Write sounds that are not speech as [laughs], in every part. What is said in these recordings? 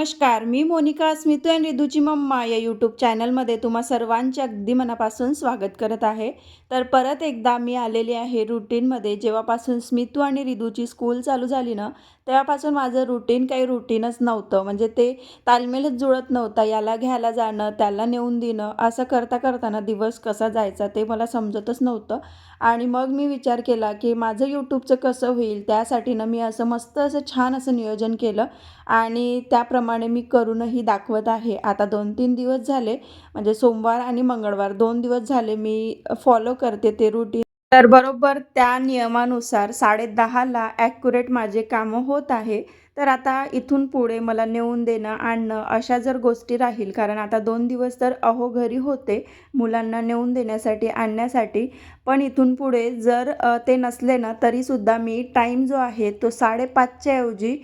नमस्कार मी मोनिका स्मितू अँड रिदूची मम्मा या यूट्यूब चॅनलमध्ये तुम्हा सर्वांचे अगदी मनापासून स्वागत करत आहे. तर परत एकदा मी आलेली आहे रुटीनमध्ये जेव्हापासून स्मितू आणि रिदूची स्कूल चालू झाली ना तेव्हापासून माझं रुटीन काही रुटीनच नव्हतं. म्हणजे ते तालमेलच जुळत नव्हता. याला घ्यायला जाणं त्याला नेऊन देणं असं करता करताना दिवस कसा जायचा ते मला समजतच नव्हतं. आणि मग मी विचार केला की माझं यूट्यूबचं कसं होईल त्यासाठी ना मी असं मस्त असं छान असं नियोजन केलं. आणि त्याप्रमाणे मी करूनही दाखवत आहे. आता दोन तीन दिवस झाले म्हणजे सोमवार आणि मंगळवार दोन दिवस झाले मी फॉलो करते ते रुटीन तर बरोबर त्या नियमानुसार साडे दहाला ॲक्युरेट माझे कामं होत आहे. तर आता इथून पुढे मला नेऊन देणं आणणं अशा जर गोष्टी राहील कारण आता दोन दिवस तर अहो घरी होते मुलांना नेऊन देण्यासाठी आणण्यासाठी. पण इथून पुढे जर ते नसले ना तरीसुद्धा मी टाईम जो आहे तो साडेपाचच्या ऐवजी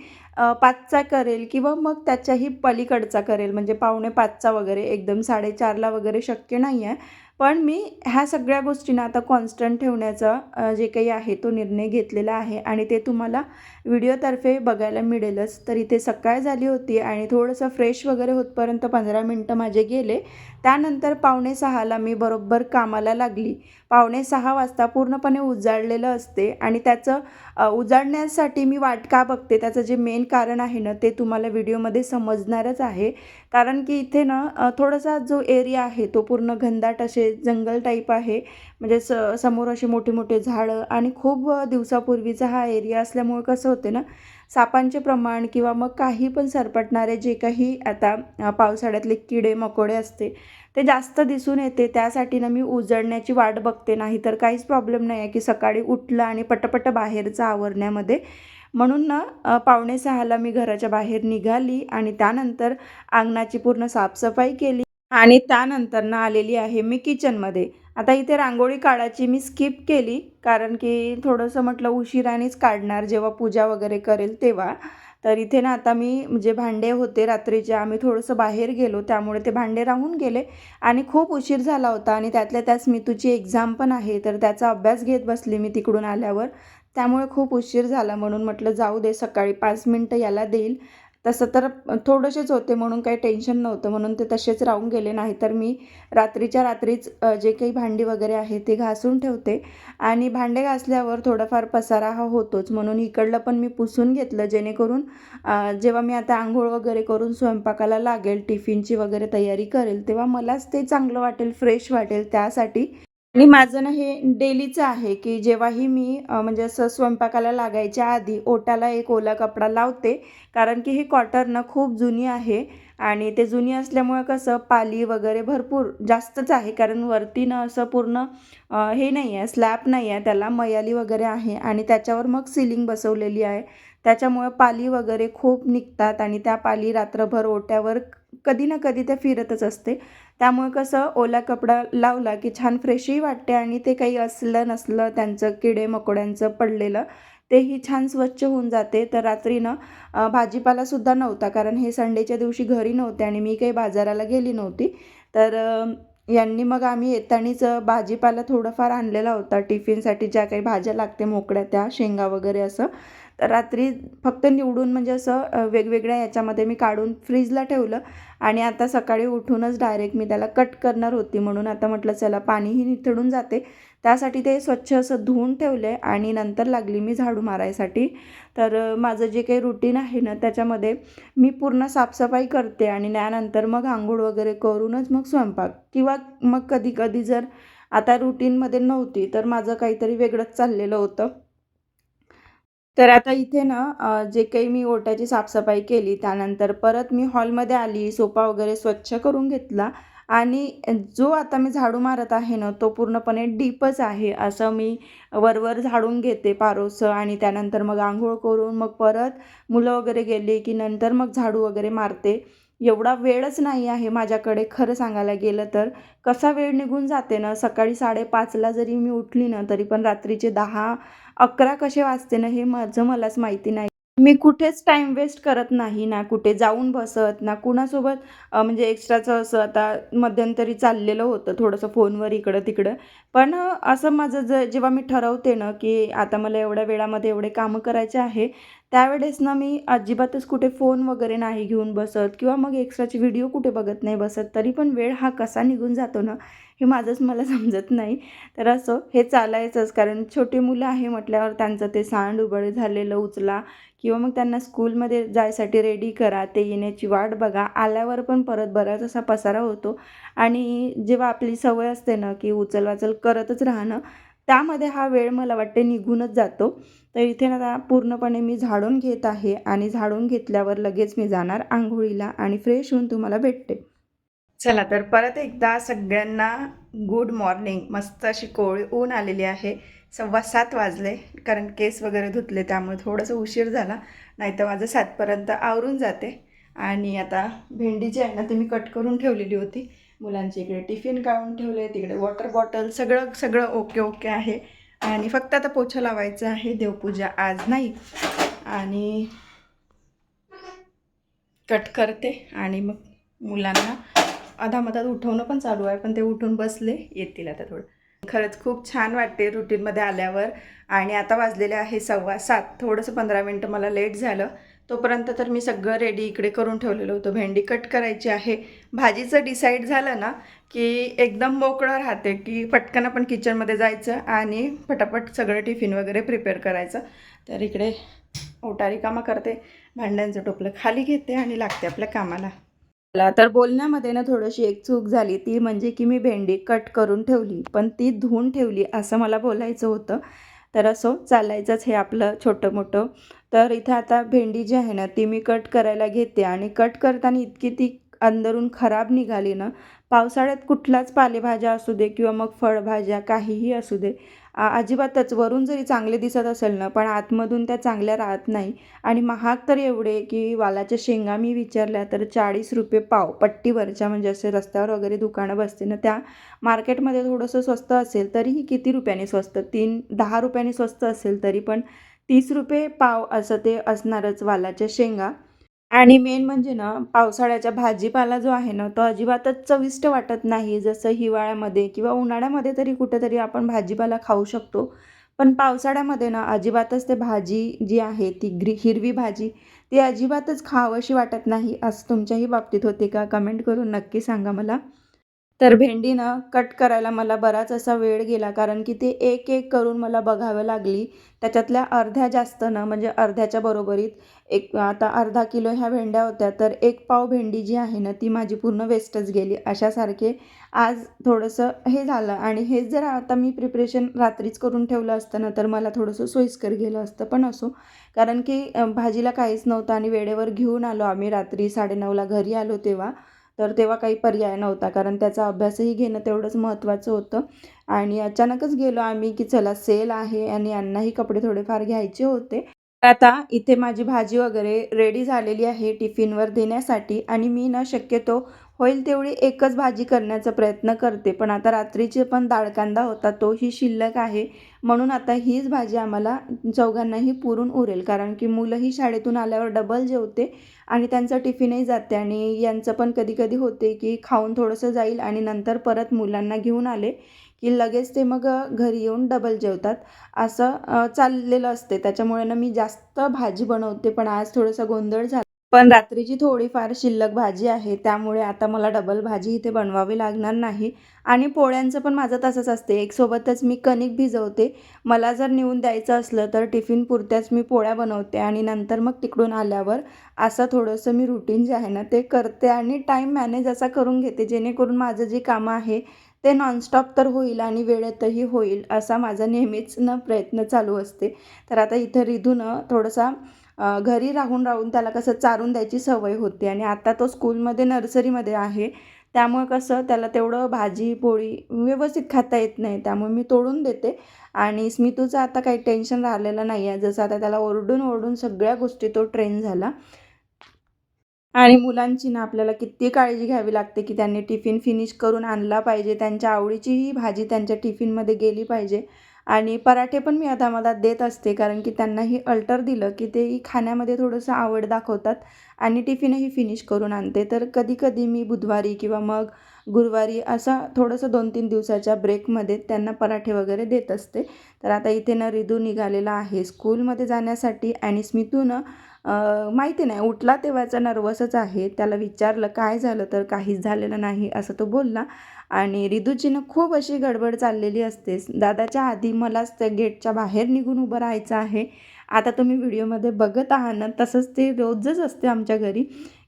पाचचा करेल किंवा मग त्याच्याही पलीकडचा करेल. म्हणजे पावणे पाचचा वगैरे एकदम साडेचारला वगैरे शक्य नाही आहे पण मी ह्या सगळ्या गोष्टींना आता कॉन्स्टंट ठेवण्याचा जे काही आहे तो निर्णय घेतलेला आहे आणि ते तुम्हाला व्हिडिओतर्फे बघायला मिळेलच. तर इथे सकाळ झाली होती आणि थोडंसं फ्रेश वगैरे होतपर्यंत पंधरा मिनटं माझे गेले. त्यानंतर पावणे सहाला मी बरोबर कामाला लागली. पावणे सहा वाजता पूर्णपणे उजाडलेलं असते आणि त्याचं उजाडण्यासाठी मी वाट का बघते? त्याचं जे मेन कारण आहे ना ते तुम्हाला व्हिडिओमध्ये समजणारच आहे. कारण की इथे ना थोडासा जो एरिया आहे तो पूर्ण घनदाट असे जंगल टाईप आहे. म्हणजे स समोर अशी मोठी मोठी झाडं आणि खूप दिवसापूर्वीचा हा एरिया असल्यामुळे कसं होते ना सापांचे प्रमाण किंवा मग काही पण सरपटणारे जे काही आता पावसाळ्यातले किडे मकोडे असते ते जास्त दिसून येते. त्यासाठी ना मी उजळण्याची वाट बघते. नाही तर काहीच प्रॉब्लेम नाही आहे की सकाळी उठलं आणि पटपट बाहेरचं आवरण्यामध्ये. म्हणून ना पावणे सहाला मी घराच्या बाहेर निघाली आणि त्यानंतर अंगणाची पूर्ण साफसफाई केली आणि त्यानंतर ना आलेली आहे मी किचनमध्ये आता इथे रांगोळी काढायची मी स्किप केली कारण की थोडंसं म्हटलं उशिरानेच काढणार जेव्हा पूजा वगैरे करेल तेव्हा. तर इथे ना आता मी जे भांडे होते रात्रीचे आम्ही थोडंसं बाहेर गेलो त्यामुळे ते भांडे राहून गेले. आणि खूप उशीर झाला होता आणि त्यातल्या त्यात स्मितूची एक्झाम पण आहे तर त्याचा अभ्यास घेत बसली मी तिकडून आल्यावर. त्यामुळे खूप उशीर झाला म्हणून म्हटलं जाऊ दे सकाळी पाच मिनटं याला देईल. तसं तर थोडेसेच होते म्हणून काही टेन्शन नव्हतं म्हणून ते तसेच राहून गेले. नाही तर मी रात्रीच्या रात्रीच जे काही भांडी वगैरे आहे ते घासून ठेवते. आणि भांडे घासल्यावर थोडाफार पसारा हा होतोच. म्हणून इकडलं पण मी पुसून घेतलं जेणेकरून जेव्हा मी आता आंघोळ वगैरे करून स्वयंपाकाला लागेल टिफिनची वगैरे तयारी करेल तेव्हा मलाच ते चांगलं वाटेल फ्रेश वाटेल. त्यासाठी आणि माझं ना हे डेलीचं आहे की जेव्हाही मी म्हणजे असं स्वयंपाकाला लागायच्या आधी ओटाला एक ओला कपडा लावते कारण की ही कॉटन ना खूप जुनी आहे आणि ते जुनी असल्यामुळे कसं पाली वगैरे भरपूर जास्तच आहे कारण वरती ना असं पूर्ण हे नाही आहे स्लॅब नाही आहे त्याला मयाली वगैरे आहे आणि त्याच्यावर मग सिलिंग बसवलेली आहे. त्याच्यामुळे पाली वगैरे खूप निघतात आणि त्या पाली रात्रभर ओट्यावर कधी ना कधी त्या फिरतच असते. त्यामुळे कसं ओला कपडा लावला की छान फ्रेशही वाटते आणि ते काही असलं नसलं त्यांचं किडे मकोड्यांचं पडलेलं तेही छान स्वच्छ होऊन जाते. तर रात्रीनं भाजीपालासुद्धा नव्हता कारण हे संडेच्या दिवशी घरी नव्हते आणि मी काही बाजाराला गेली नव्हती. तर यांनी मग आम्ही येतानीच भाजीपाला थोडंफार आणलेला होता टिफिनसाठी ज्या काही भाज्या लागते मोकळ्या त्या शेंगा वगैरे असं. तर रात्री फक्त निवडून म्हणजे असं वेगवेगळ्या याच्यामध्ये मी काढून फ्रीजला ठेवलं आणि आता सकाळी उठूनच डायरेक्ट मी त्याला कट करणार होती म्हणून आता म्हटलं चला पाणीही निथळून जाते. त्यासाठी ते स्वच्छ असं धुवून ठेवले आणि नंतर लागली मी झाडू मारायसाठी. तर माझं जे काही रुटीन आहे ना त्याच्यामध्ये मी पूर्ण साफसफाई करते आणि त्यानंतर मग आंघोळ वगैरे करूनच मग स्वयंपाक. किंवा मग कधी कधी जर आता रुटीनमध्ये नव्हती तर माझं काहीतरी वेगळंच चाललेलं होतं. तर आता इथे ना जे काही मी ओट्याची साफसफाई केली त्यानंतर परत मी हॉलमध्ये आली सोफा वगैरे स्वच्छ करून घेतला आणि जो आता मी झाडू मारत आहे ना तो पूर्णपणे डीपच आहे असं मी वरवर झाडून घेते पारोसं आणि त्यानंतर मग आंघोळ करून मग परत मुलं वगैरे गेली की नंतर मग झाडू वगैरे मारते. एवढा वेळच नाही आहे माझ्याकडे खरं सांगायला गेलं तर. कसा वेळ निघून जाते ना सकाळी साडेपाचला जरी मी उठली ना तरी पण रात्रीचे दहा अकरा कसे वाजते ना हे माझं मलाच माहिती नाही. मी कुठेच टाईम वेस्ट करत नाही ना कुठे जाऊन बसत ना कुणासोबत म्हणजे एक्स्ट्राचं असं आता मध्यंतरी चाललेलं होतं थोडंसं फोनवर इकडं तिकडं. पण असं माझं ज जेव्हा मी ठरवते ना की आता मला एवढ्या वेळामध्ये एवढे कामं करायचे आहे त्यावेळेस ना मी अजिबातच कुठे फोन वगैरे नाही घेऊन बसत किंवा मग एक्स्ट्राचे व्हिडिओ कुठे बघत नाही बसत तरी पण वेळ हा कसा निघून जातो ना हे माझंच मला [laughs] समजत नाही. तर असं हे चालायचंच कारण छोटी मुलं आहे म्हटल्यावर त्यांचं ते सांड उबळ झालेलं उचला किंवा मग त्यांना स्कूलमध्ये जायसाठी रेडी करा ते येण्याची वाट बघा आल्यावर पण परत बराच असा पसारा होतो. आणि जेव्हा आपली सवय असते ना की उचलवाचल करतच राहणं त्यामध्ये हा वेळ मला वाटते निघूनच जातो. तर इथे ना आता पूर्णपणे मी झाडून घेत आहे आणि झाडून घेतल्यावर लगेच मी जाणार आंघोळीला आणि फ्रेश होऊन तुम्हाला भेटते. चला तर परत एकदा सगळ्यांना गुड मॉर्निंग मस्त अशी कोळी ऊन आलेली आहे. सव्वा सात वाजले कारण केस वगैरे धुतले त्यामुळे थोडंसं उशीर झाला. नाहीतर माझं सातपर्यंत आवरून जाते. आणि आता भेंडी जी आहे ना ती मी कट करून ठेवलेली होती. मुलांची इकडे टिफिन काढून ठेवले तिकडे वॉटर बॉटल सगळं सगळं ओके ओके आहे. आणि फक्त आता पोछा लावायचं आहे देवपूजा आज नाही. आणि कट करते आणि मग मुलांना अधामधात उठवणं पण चालू आहे पण ते उठून बसले येतील आता थोडं. खरंच खूप छान वाटते रुटीनमध्ये आल्यावर. आणि आता वाजलेले आहे सव्वा सात थोडंसं पंधरा मिनटं मला लेट झालं. तोपर्यंत तर मी सगळं रेडी इकडे करून ठेवलेलं होतं. भेंडी कट करायची आहे. भाजीचं डिसाईड झालं ना की एकदम मोकळं राहते की पटकन आपण किचनमध्ये जायचं आणि पटापट सगळं टिफिन वगैरे प्रिपेअर करायचं. तर इकडे ओटारी कामं करते. भांड्यांचं टोपलं खाली घेते आणि लागते आपल्या कामाला. मला तर बोलण्यामध्ये ना थोडीशी एक चूक झाली. ती म्हणजे की मी भेंडी कट करून ठेवली पण ती धुवून ठेवली असं मला बोलायचं होतं. तर असो चालायचंच हे आपलं छोटं मोठं. तर इथं आता भेंडी जी आहे ना ती मी कट करायला घेते आणि कट करताना इतकी ती अंदरून खराब निघाली ना पावसाळ्यात कुठलाच पालेभाज्या असू दे किंवा मग फळभाज्या काहीही असू दे अजिबातच. वरून जरी चांगले दिसत असेल ना पण आतमधून त्या चांगल्या राहत नाही. आणि महाग तर एवढे की वालाच्या शेंगा मी विचारल्या तर चाळीस रुपये पाव पट्टीवरच्या म्हणजे असे रस्त्यावर वगैरे दुकानं बसते ना त्या मार्केटमध्ये थोडंसं स्वस्त असेल तरीही किती रुपयांनी स्वस्त? तीन दहा रुपयांनी स्वस्त असेल तरी पण तीस रुपये पाव असं ते असणारच वालाच्या शेंगा. आणि मेन म्हणजे ना पावसाळ्याच्या भाजीपाला जो आहे ना तो अजिबातच चविष्ट वाटत नाही. जसं हिवाळ्यामध्ये किंवा उन्हाळ्यामध्ये तरी कुठेतरी आपण भाजीपाला खाऊ शकतो. पण पावसाळ्यामध्ये ना अजिबातच ते भाजी जी आहे ती ग्री हिरवी भाजी ती अजिबातच खावशी वाटत नाही. असं तुमच्याही बाबतीत होते का? कमेंट करून नक्की सांगा मला. तर भेंडी ना कट करायला मला बराच असा वेळ गेला कारण की ते एक एक करून मला बघावं लागली. त्याच्यातल्या अर्ध्या जास्त ना म्हणजे अर्ध्याच्या बरोबरीत एक आता अर्धा किलो ह्या भेंड्या होत्या तर एक पाव भेंडी जी आहे ना ती माझी पूर्ण वेस्टच गेली. अशासारखे आज थोडंसं हे झालं आणि हेच जर आता मी प्रिपरेशन रात्रीच करून ठेवलं असतं ना तर मला थोडंसं सोयीस्कर गेलं असतं पण असो. कारण की भाजीला काहीच नव्हतं आणि वेळेवर घेऊन आलो आम्ही रात्री साडेनऊला घरी आलो तेव्हा. तर तेव्हा काही पर्याय नव्हता. कारण त्याचा अभ्यासही घेणं तेवढंच महत्त्वाचं होतं. आणि अचानकच गेलो आम्ही की चला सेल आहे आणि यांनाही कपडे थोडेफार घ्यायचे होते. आता इथे माझी भाजी वगैरे रेडी झालेली आहे टिफिनवर देण्यासाठी. आणि मी ना शक्यतो होईल तेवढी एकच भाजी करण्याचा प्रयत्न करते. पण आता रात्रीचे पण दाळ कांदा होता तोही शिल्लक आहे. म्हणून आता हीच भाजी आम्हाला चौघांनाही पुरून उरेल. कारण की मुलंही शाळेतून आल्यावर डबल जेवते आणि त्यांचं टिफिनही जाते. आणि यांचं पण कधी कधी होते की खाऊन थोडंसं जाईल आणि नंतर परत मुलांना घेऊन आले की लगेच ते मग घरी येऊन डबल जेवतात. असं चाललेलं असते. त्याच्यामुळे ना मी जास्त भाजी बनवते. पण आज थोडंसं गोंधळ झाला. पण रात्रीची थोडीफार शिल्लक भाजी आहे त्यामुळे आता मला डबल भाजी इथे बनवावी लागणार नाही. आणि पोळ्यांचं पण माझं तसंच असते. एकसोबतच मी कणिक भिजवते. मला जर नेऊन द्यायचं असलं तर टिफिन पुरत्याच मी पोळ्या बनवते आणि नंतर मग तिकडून आल्यावर असं थोडंसं मी रुटीन जे आहे ना ते करते आणि टाईम मॅनेज असा करून घेते. जेणेकरून माझं जे कामं आहे ते नॉनस्टॉप तर होईल आणि वेळेतही होईल असा माझा नेहमीच न प्रयत्न चालू असते. तर आता इथं रिधून थोडासा घरी राहून राहून त्याला कसं चारून द्यायची सवय होती आणि आता तो स्कूलमध्ये नर्सरीमध्ये आहे. त्यामुळे कसं त्याला तेवढं भाजी पोळी व्यवस्थित खाता येत नाही. त्यामुळे मी तोडून देते. आणि स्मितूचं आता काही टेन्शन राहिलेलं नाही आहे जसं आता त्याला ओरडून ओरडून सगळ्या गोष्टी तो ट्रेन झाला. आणि मुलांची ना आपल्याला किती काळजी घ्यावी लागते की त्यांनी टिफिन फिनिश करून आणला पाहिजे. त्यांच्या आवडीचीही भाजी त्यांच्या टिफिनमध्ये गेली पाहिजे. आणि पराठे पण मी अधामधात देत असते कारण की त्यांनाही अल्टर दिलं की तेही खाण्यामध्ये थोडंसं आवड दाखवतात आणि टिफिनही फिनिश करून आणते. तर कधीकधी मी बुधवारी किंवा मग गुरुवारी असा थोडंसं दोन तीन दिवसाच्या ब्रेकमध्ये त्यांना पराठे वगैरे देत असते. तर आता इथे ना रिदू निघालेला आहे स्कूलमध्ये जाण्यासाठी आणि स्मितूनं माहिती नाही. उठला तेव्हाचा नर्वसच आहे. त्याला विचारलं काय झालं तर? काहीच झालेलं नाही. असं तो बोलला. आणि रिदूचीनं खूप अशी गडबड चाललेली असतेस दादाच्या आधी मलाच त्या गेटच्या बाहेर निघून उभं राहायचं आहे. आता तुम्ही व्हिडिओमध्ये बघत आहात ना तसंच ते रोजच असते आमच्या घरी.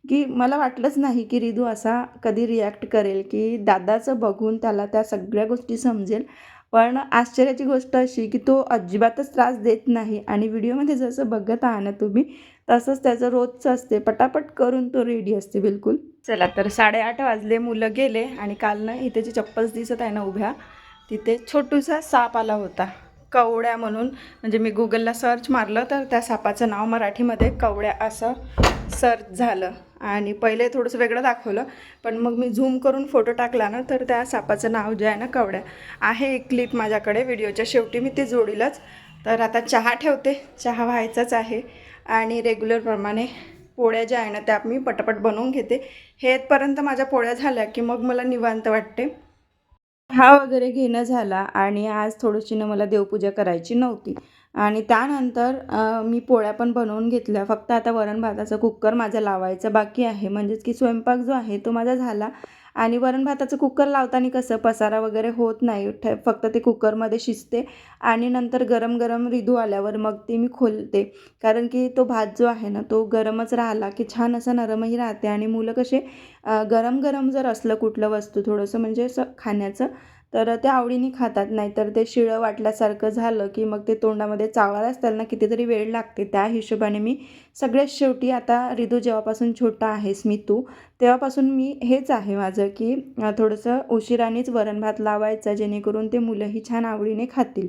की मला वाटलंच नाही की रिदू असा कधी रिॲक्ट करेल की दादाचं बघून त्याला त्या सगळ्या गोष्टी समजेल. पण आश्चर्याची गोष्ट अशी की तो अजिबातच त्रास देत नाही. आणि व्हिडिओमध्ये जसं बघत आहात ना तुम्ही तसंच त्याचं रोजचं असते. पटापट करून तो रेडी असते बिलकुल. चला तर साडेआठ वाजले मुलं गेले आणि काल ना इथे जी चप्पल्स दिसत आहे ना उभ्या तिथे छोटूसा साप आला होता. कवड्या म्हणून. म्हणजे मी गुगलला सर्च मारलं तर त्या सापाचं नाव मराठीमध्ये कवड्या असं सर्च झालं. आणि पहिले थोडंसं वेगळं दाखवलं पण मग मी झूम करून फोटो टाकला ना तर त्या सापाचं नाव जे आहे ना कवड्या आहे एक क्लिप माझ्याकडे. व्हिडिओच्या शेवटी मी ते जोडीलच. तर आता चहा ठेवते. चहा व्हायचाच आहे. आणि रेग्युलरप्रमाणे पोळ्या ज्या आहे ना त्या मी पटापट बनवून घेते. हे येतपर्यंत माझ्या पोळ्या झाल्या की मग मला निवांत वाटते. हा वगैरे घेणं झाला आणि आज थोडीशी ना मला देवपूजा करायची नव्हती. आणि त्यानंतर मी पोळ्या पण बनवून घेतल्या. फक्त आता वरण भाताचा कुकर माझा लावायचा बाकी आहे. म्हणजेच की स्वयंपाक जो आहे तो माझा झाला. आणि वरण भाताचं कुकर लावताना कसं पसारा वगैरे होत नाही ठ फक्त ते कुकरमध्ये शिजते आणि नंतर गरम गरम रिधू आल्यावर मग ते मी खोलते. कारण की तो भात जो आहे ना तो गरमच राहिला की छान असा नरमही राहते आणि मुलं कसे गरम गरम जर असलं कुठलं वस्तू थोडंसं म्हणजे असं खाण्याचं तर ते आवडीने खातात. नाहीतर ते शिळं वाटल्यासारखं झालं की मग ते तोंडामध्ये चावायलाच त्यांना कितीतरी वेळ लागते. त्या हिशोबाने मी सगळ्यात शेवटी आता रिदू जेव्हापासून छोटा आहेस मी तू तेव्हापासून मी हेच आहे माझं की थोडंसं उशिरानेच वरण भात लावायचा जेणेकरून ते मुलंही छान आवडीने खातील.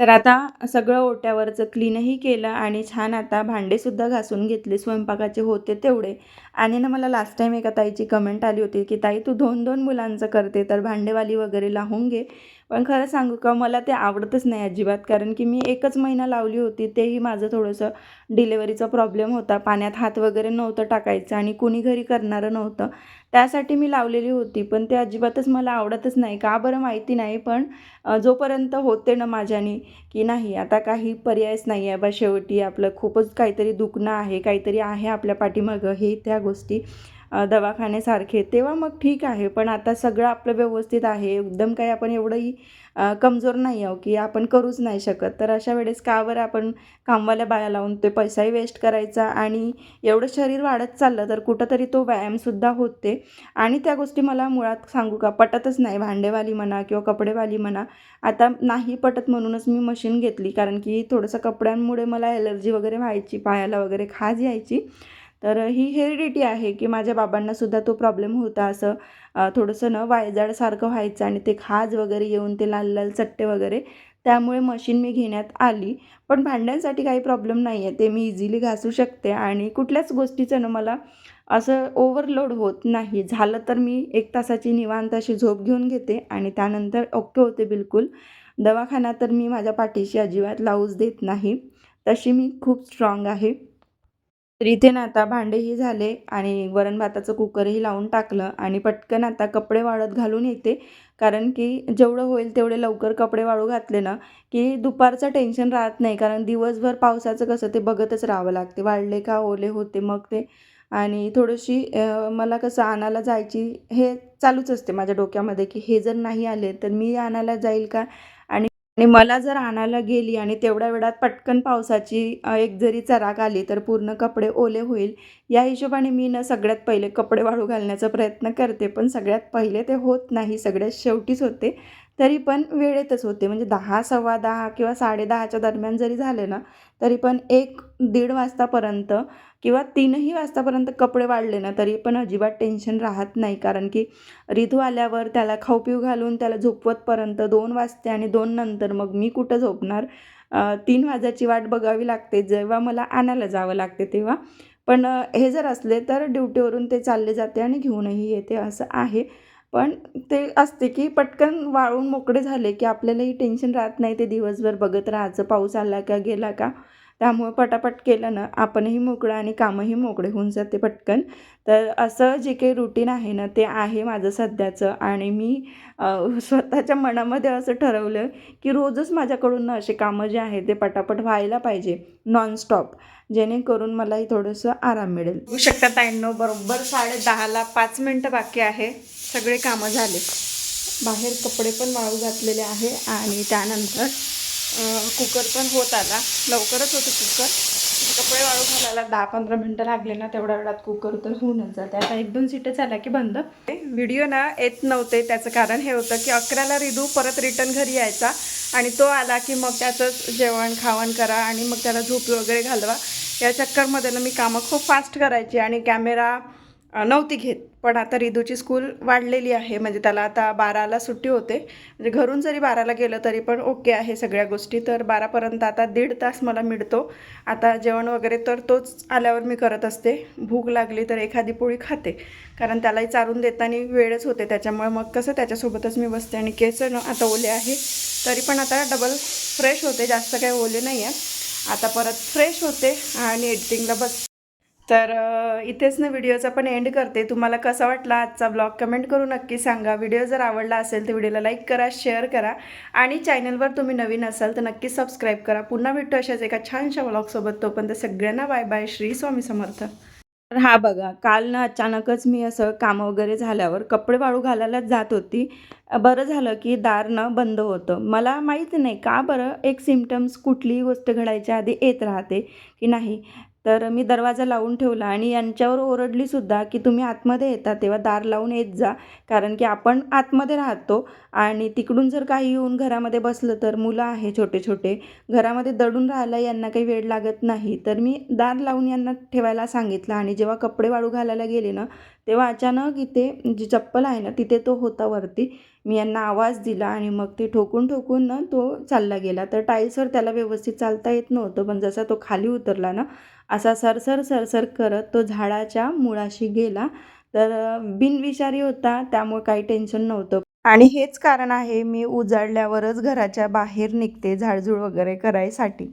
तर आता सगळं ओट्यावरचं क्लीनही केलं आणि छान आता भांडेसुद्धा घासून घेतले स्वयंपाकाचे होते तेवढे. आणि ना मला लास्ट टाईम एका ताईची कमेंट आली होती की ताई तू दोन दोन मुलांचं करते तर भांडेवाली वगैरे लावून घे. पण खरं सांगू का मला ते आवडतच नाही अजिबात. कारण की मी एकच महिना लावली होती तेही माझं थोडंसं डिलेवरीचा प्रॉब्लेम होता. पाण्यात हात वगैरे नव्हतं टाकायचं आणि कुणी घरी करणारं नव्हतं. त्यासाठी मी लावलेली होती पण ते अजिबातच मला आवडतच नाही. का बरं माहिती नाही पण जोपर्यंत होते ना माझ्याने की नाही आता काही पर्यायच नाही आहे बा शेवटी. आपलं खूपच काहीतरी दुखणं आहे काहीतरी आहे आपल्या पाठीमागं हे त्या गोष्टी. दवाखान्यासारखे तेव्हा मग ठीक आहे. पण आता सगळं आपलं व्यवस्थित आहे. एकदम काही आपण एवढंही कमजोर नाही आहो की आपण करूच नाही शकत. तर अशा वेळेस का बरं आपण कामवाल्या बाया लावून ते पैसाही वेस्ट करायचा आणि एवढं शरीर वाढत चाललं तर कुठंतरी तो व्यायामसुद्धा होते. आणि त्या गोष्टी मला मुळात सांगू का पटतच नाही. भांडेवाली म्हणा किंवा कपडेवाली म्हणा आता नाही पटत म्हणूनच मी मशीन घेतली. कारण की थोडंसं कपड्यांमुळे मला ॲलर्जी वगैरे व्हायची पायाला वगैरे खाज यायची. तर ही हेरिडिटी आहे की माझ्या बाबांनासुद्धा तो प्रॉब्लेम होता असं थोडंसं न वायजाडसारखं व्हायचं आणि ते खाज वगैरे येऊन ते लाल लाल चट्टे वगैरे त्यामुळे मशीन मी घेण्यात आली. पण भांड्यांसाठी काही प्रॉब्लेम नाही आहे ते मी इझिली घासू शकते आणि कुठल्याच गोष्टीचं ना मला असं ओव्हरलोड होत नाही. झालं तर मी एक तासाची निवांत अशी झोप घेऊन घेते आणि त्यानंतर ओके होते बिलकुल. दवाखाना तर मी माझ्या पाठीशी अजिबात लावूच देत नाही. तशी मी खूप स्ट्रॉंग आहे. तर इथे ना आता भांडेही झाले आणि वरण भाताचं कुकरही लावून टाकलं आणि पटकन आता कपडे वाळत घालून येते. कारण की जेवढं होईल तेवढे लवकर कपडे वाळू घातले ना की दुपारचं टेन्शन राहत नाही. कारण दिवसभर पावसाचं कसं ते बघतच राहावं लागते. वाळले का ओले होते मग ते. आणि थोडीशी मला कसं आणायला जायची हे चालूच असते माझ्या डोक्यामध्ये की हे जर नाही आले तर मी आणायला जाईल का? आणि मला जर आणायला गेली आणि तेवढ्या वेळात पटकन पावसाची एक जरी चराक आली तर पूर्ण कपडे ओले होईल. या हिशोबाने मी ना सगळ्यात पहिले कपडे वाळू घालण्याचा प्रयत्न करते पण सगळ्यात पहिले ते होत नाही सगळ्यात शेवटीच होते. तरी पण वेळेतच होते म्हणजे दहा सव्वा दहा किंवा साडेदहाच्या दरम्यान जरी झाले ना तरी पण एक दीड वाजतापर्यंत किंवा तीनही वाजतापर्यंत कपडे वाढले ना तरी पण अजिबात टेन्शन राहत नाही. कारण की रिधू आल्यावर त्याला खाऊ पिऊ घालून त्याला झोपवतपर्यंत दोन वाजते आणि दोन नंतर मग मी कुठं झोपणार? तीन वाजायची वाट बघावी लागते. जेव्हा मला आणायला जावं लागते तेव्हा. पण हे जर असले तर ड्युटीवरून ते चालले जाते आणि घेऊनही येते असं आहे. पण ते असते की पटकन वाळून मोकळे झाले की आपल्यालाही टेन्शन राहत नाही. ते दिवसभर बघत राहायचं. पाऊस आला का गेला का? त्यामुळं पटापट केलं ना आपणही मोकळं आणि कामही मोकळे होऊन जाते पटकन. तर असं जे काही रुटीन आहे ना ते आहे माझं सध्याचं आणि मी स्वतःच्या मनामध्ये असं ठरवलं की रोजच माझ्याकडून ना असे कामं जे आहे ते पटापट व्हायला पाहिजे नॉनस्टॉप जेणेकरून मलाही थोडंसं आराम मिळेल. होऊ शकता ताईंनो बरोबर साडे दहाला पाच मिनटं बाकी आहे. सगळे कामं झाले. बाहेर कपडे पण वाळू घातलेले आहे आणि त्यानंतर कुकर पण होत आला लवकरच होतं कुकर कपडे वाळू घालायला दहा पंधरा मिनटं लागले ना तेवढ्या वेळात कुकर तर होऊनच जाते. आता एक दोन सीटं झाल्या की बंद. व्हिडिओ ना येत नव्हते त्याचं कारण हे होतं की अकराला रिदू परत रिटर्न घरी यायचा आणि तो आला की मग त्याचंच जेवण खावण करा आणि मग त्याला झोपी वगैरे घालवा. या चक्करमध्ये ना मी कामं खूप फास्ट करायची आणि कॅमेरा नव्हती घेत. पण आता रिदूची स्कूल वाढलेली आहे. म्हणजे त्याला आता बाराला सुट्टी होते. म्हणजे घरून जरी बाराला गेलं तरी पण ओके आहे सगळ्या गोष्टी. तर बारापर्यंत आता दीड तास मला मिळतो. आता जेवण वगैरे तर तोच आल्यावर मी करत असते. भूक लागली तर एखादी पोळी खाते. कारण त्यालाही चारून देताना वेळच होते. त्याच्यामुळे मग कसं त्याच्यासोबतच मी बसते. आणि केस आता ओले आहे. तरी पण आता डबल फ्रेश होते. जास्त काही ओले नाही आहे आता परत फ्रेश होते आणि एडिटिंगला बस तर इथेच ना व्हिडिओचा पण एंड करते. तुम्हाला कसा वाटला आजचा ब्लॉग कमेंट करून नक्की सांगा. व्हिडिओ जर आवडला असेल तर व्हिडिओला लाईक करा शेअर करा आणि चॅनलवर तुम्ही नवीन असाल तर नक्की सबस्क्राईब करा. पुन्हा भेटतो अशाच एका छानशा ब्लॉगसोबत तोपर्यंत सगळ्यांना बाय बाय श्री स्वामी समर्थ. तर हा बघा काल ना अचानकच मी असं कामं वगैरे झाल्यावर कपडे वाळू घालायलाच जात होती. बरं झालं की दार न बंद होतं. मला माहीत नाही का बरं एक सिमटम्स कुठलीही गोष्ट घडायच्या आधी येत राहते की नाही. तर मी दरवाजा लावून ठेवला आणि यांच्यावर ओरडलीसुद्धा की तुम्ही आतमध्ये येता तेव्हा दार लावून येत जा. कारण की आपण आतमध्ये राहतो आणि तिकडून जर काही येऊन घरामध्ये बसलं तर मुलं आहे छोटे छोटे घरामध्ये दडून राहायला यांना काही वेळ लागत नाही. तर मी दार लावून यांना ठेवायला सांगितलं आणि जेव्हा कपडे वाळू घालायला गेले ना तेव्हा अचानक इथे जी चप्पल आहे ना तिथे तो होता वरती. मी यांना आवाज दिला आणि मग ते ठोकून ठोकून ना तो चालला गेला. तर टाईल्सवर त्याला व्यवस्थित चालता येत नव्हतं पण जसा तो खाली उतरला ना असा सरसर सरसर करत तो झाडाच्या मुळाशी गेला. तर बिनविषारी होता त्यामुळे काही टेन्शन नव्हतं. आणि हेच कारण आहे मी उजाडल्यावरच घराच्या बाहेर निघते झाडझूड वगैरे करायसाठी.